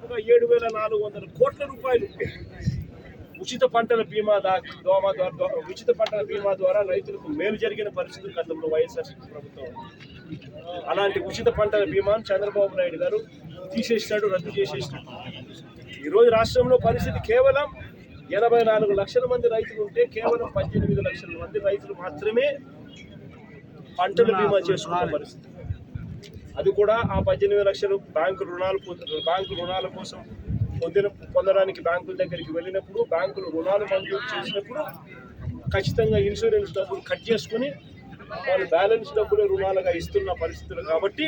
దాదాపుగా ఏడు వేల నాలుగు వందల కోట్ల రూపాయలు. ఉచిత పంటల బీమా దా దోమ ద్వారా ఉచిత పంటల బీమా ద్వారా రైతులకు మేలు జరిగిన పరిస్థితులు గతంలో వైఎస్ఆర్సీపీ ప్రభుత్వం అలాంటి ఉచిత పంటల బీమాను చంద్రబాబు నాయుడు గారు తీసేసినాడు రద్దు చేసేసినాడు. ఈరోజు రాష్ట్రంలో పరిస్థితి కేవలం ఎనభై నాలుగు లక్షల మంది రైతులు ఉంటే కేవలం పద్దెనిమిది లక్షల మంది రైతులు మాత్రమే పంటల బీమా చేసుకున్న పరిస్థితి. అది కూడా ఆ పద్దెనిమిది లక్షలు బ్యాంకు రుణాలు బ్యాంకు రుణాల కోసం పొందిన పొందడానికి బ్యాంకుల దగ్గరికి వెళ్ళినప్పుడు బ్యాంకులు రుణాలు మంజూరు చేసినప్పుడు ఖచ్చితంగా ఇన్సూరెన్స్ డబ్బులు కట్ చేసుకుని వాళ్ళు బ్యాలెన్స్ డబ్బులు రుణాలుగా ఇస్తున్న పరిస్థితులు కాబట్టి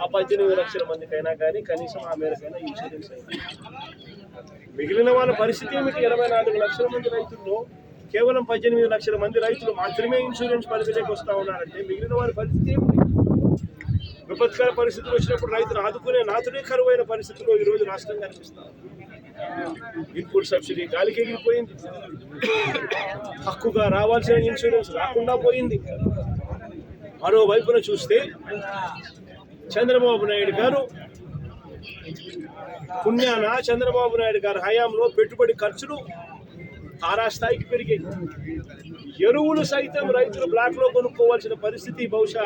ఆ పద్దెనిమిది లక్షల మందికైనా కానీ కనీసం ఆ మేరకైనా ఇన్సూరెన్స్ అయింది. మిగిలిన వాళ్ళ పరిస్థితి ఏమిటి? ఇరవై నాలుగు లక్షల మంది రైతుల్లో కేవలం పద్దెనిమిది లక్షల మంది రైతులు మాత్రమే ఇన్సూరెన్స్ పరిధిలోకి వస్తూ ఉన్నారంటే మిగిలిన వారి పరిస్థితి ఏమిటి? విపత్కర పరిస్థితులు వచ్చినప్పుడు రైతులు ఆదుకునే నాతుడే కరువైన పరిస్థితుల్లో ఈ రోజు రాష్ట్రం కనిపిస్తాం ఇన్పుట్ సబ్సిడీ గాలికి ఎగిరిపోయింది. హక్కుగా రావాల్సిన ఇన్సూరెన్స్ రాకుండా పోయింది. మరోవైపున చూస్తే చంద్రబాబు నాయుడు గారు పుణ్యాన చంద్రబాబు నాయుడు గారి హయాంలో పెట్టుబడి ఖర్చులు తారాస్థాయికి పెరిగింది ఎరువులు సైతం రైతులు బ్లాక్లో కొనుక్కోవాల్సిన పరిస్థితి బహుశా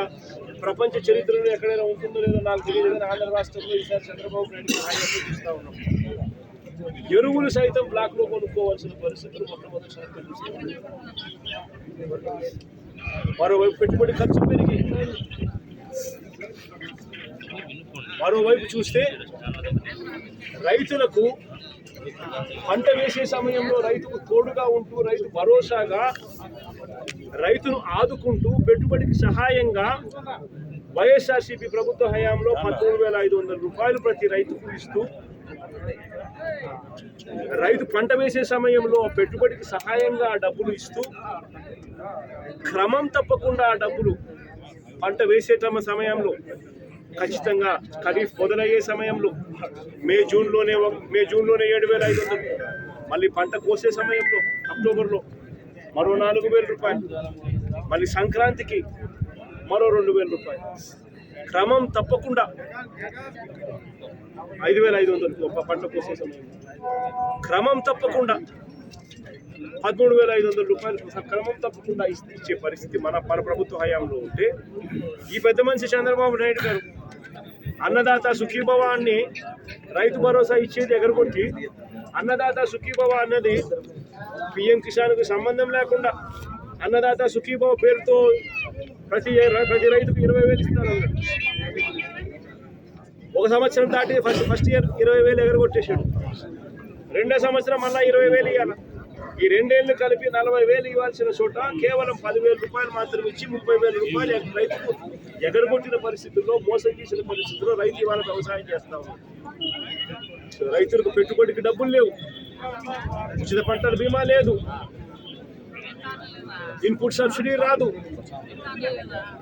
ప్రపంచ చరిత్రలో ఎక్కడైనా ఉంటుందో లేదో నాకు తెలియదు కానీ ఆంధ్ర రాష్ట్రంలో ఈసారి చంద్రబాబు నాయుడు చూస్తూ ఉన్నాం ఎరువులు సైతం బ్లాక్లో కొనుక్కోవాల్సిన పరిస్థితులు మొట్టమొదటిసారి మరోవైపు పెట్టుబడి ఖర్చు పెరిగి మరోవైపు చూస్తే రైతులకు పంట వేసే సమయంలో రైతుకు తోడుగా ఉంటూ రైతు భరోసాగా రైతును ఆదుకుంటూ పెట్టుబడికి సహాయంగా వైఎస్ఆర్సీపీ ప్రభుత్వ హయాంలో పదమూడు వేల ఐదు వందల రూపాయలు ప్రతి రైతుకు ఇస్తూ రైతు పంట వేసే సమయంలో ఆ పెట్టుబడికి సహాయంగా ఆ డబ్బులు ఇస్తూ క్రమం తప్పకుండా ఆ డబ్బులు పంట వేసే సమయంలో ఖచ్చితంగా ఖరీఫ్ మొదలయ్యే సమయంలో మే జూన్లోనే మే జూన్లోనే ఏడు వేల ఐదు వందలు. మళ్ళీ పంట కోసే సమయంలో అక్టోబర్లో మరో నాలుగు వేల రూపాయలు. మళ్ళీ సంక్రాంతికి మరో రెండు వేల రూపాయలు. క్రమం తప్పకుండా ఐదు వేల ఐదు వందలు ఒక పంట కోసే సమయంలో. క్రమం తప్పకుండా పదమూడు వేల ఐదు వందల రూపాయలు క్రమం తప్పకుండా ఇచ్చే పరిస్థితి మన మన ప్రభుత్వ హయాంలో ఉంటే ఈ పెద్ద మనిషి చంద్రబాబు నాయుడు గారు అన్నదాత సుఖీభవ అని రైతు భరోసా ఇచ్చేది ఎగరగొట్టి అన్నదాత సుఖీభవ అన్నది పిఎం కిసాన్కు సంబంధం లేకుండా అన్నదాత సుఖీభవ పేరుతో ప్రతి ప్రతి రైతుకు ఇరవై వేలు ఇస్తాను ఒక సంవత్సరం దాటి ఫస్ట్ ఫస్ట్ ఇయర్ ఇరవై వేలు ఎగరగొట్టేసాడు రెండో సంవత్సరం మళ్ళీ ఇరవై వేలు ఇవ్వాలి ఈ రెండేళ్ళు కలిపి నలభై వేలు ఇవ్వాల్సిన చోట కేవలం పదివేల రూపాయలు మాత్రం ఇచ్చి ముప్పై వేల రూపాయలు రైతుకు ఎగరగొట్టిన పరిస్థితుల్లో మోసం చేసిన పరిస్థితుల్లో రైతు ఇవాళ వ్యవసాయం చేస్తా రైతులకు పెట్టుబడికి డబ్బులు లేవు. ఉచిత పంటల బీమా లేదు. ఇన్పుట్ సబ్సిడీ రాదు.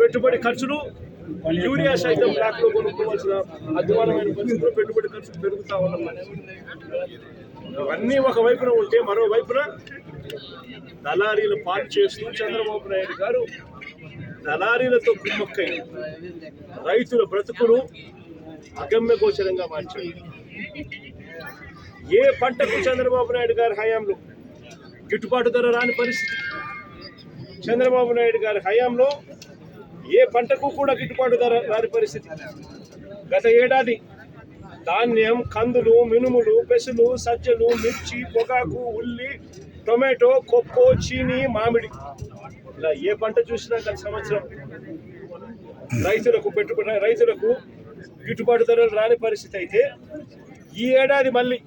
పెట్టుబడి ఖర్చులు యూరియా సైతం బ్లాక్లో కొనుక్కోవాల్సిన అధ్వానమైన పరిస్థితుల్లో పెట్టుబడి ఖర్చులు పెరుగుతా ఉన్నాయి ఇవన్నీ ఒక వైపున ఉంటే మరో వైపున దళారీలు పాటు చేస్తూ చంద్రబాబు నాయుడు గారు దళారీలతో కుమ్మక్కై రైతుల బ్రతుకును అగమ్య గోచరంగా మార్చారు. ఏ పంటకు చంద్రబాబు నాయుడు గారి హయాంలో గిట్టుబాటు ధర రాని పరిస్థితి? చంద్రబాబు నాయుడు గారి హయాంలో ఏ పంటకు కూడా గిట్టుబాటు ధర రాని పరిస్థితి. గత ఏడాది ధాన్యం కందులు మినుములు పెసులు సజ్జలు మిర్చి పొగాకు ఉల్లి టొమాటో కొక్కో చీని మామిడి. ఇలా ఏ పంట చూసినా గత సంవత్సరం రైతులకు పెట్టుకున్న రైతులకు గిట్టుబాటు ధరలు రాని పరిస్థితి అయితే ఈ ఏడాది మళ్ళీ